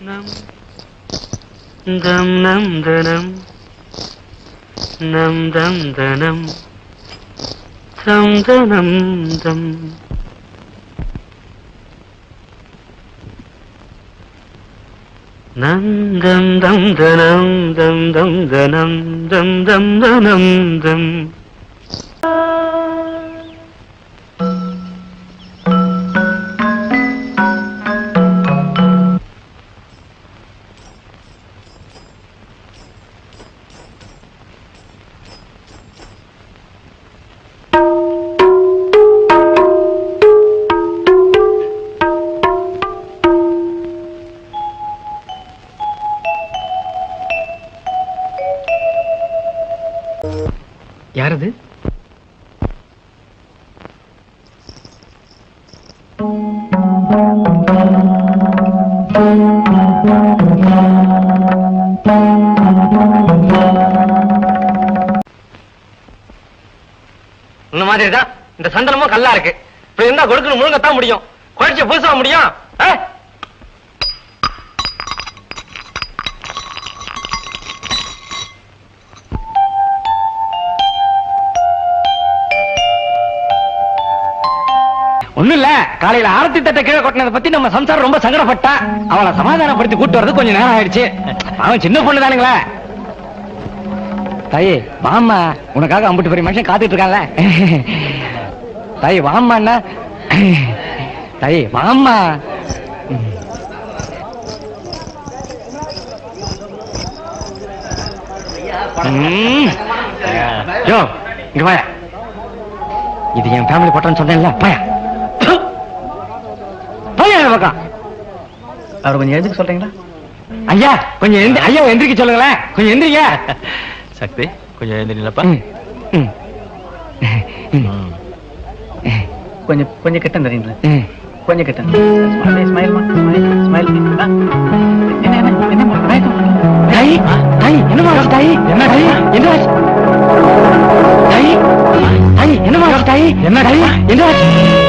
ദം നം ധനം നം ദം ധനം ദം ധനം ദം ദം ദം ദം ധനം ദം ദം ധനം ദം தம் யாரது? இந்த மாதிரி தான் இந்த சந்தனமும் கல்லா இருக்கு. இப்படி இருந்தா கொடுக்கணும் முழுங்கத்தான் முடியும். குறைச்சி புதுசா முடியும். ஆ? ஒண்ணும் இல்ல. காலையில ஆரத்தி தட்டை கீழே கொட்டினதை பத்தி நம்ம சம்சாரம் ரொம்ப சங்கடப்பட்டா அவளை சமாதானப்படுத்தி கூட்டு வரது கொஞ்சம் நேரம் ஆயிடுச்சு. அவன் சின்ன பொண்ணு தானுங்களே. தாயே வாம்மா. உனக்காக அம்புட்டு பெரிய மனுஷன் காத்துட்டு இருக்கான்ல. தாயே வாம்மா அண்ணா தாயே வாம்மா. ம். யோ இங்க வாயா. இது என் ஃபேமிலி போட்டோன்னு சொன்னேன்ல பாயா. இந்த பக்கம் அவர் கொஞ்சம் எழுதுக்கு சொல்றீங்களா? ஐயா கொஞ்சம் ஐயா எந்திரிக்க சொல்லுங்களேன். கொஞ்சம் எந்திரிங்க சக்தி கொஞ்சம் ம், கொஞ்சம் கொஞ்சம் கிட்ட தெரியுங்களா. கொஞ்சம் கிட்ட ஸ்மைல் ஸ்மைல் ஸ்மைல் என்ன என்ன என்ன தாய் என்னமா தாய் என்ன தாய் என்ன தாய்? தாய் என்னமா தாய்? என்ன தாய்? என்ன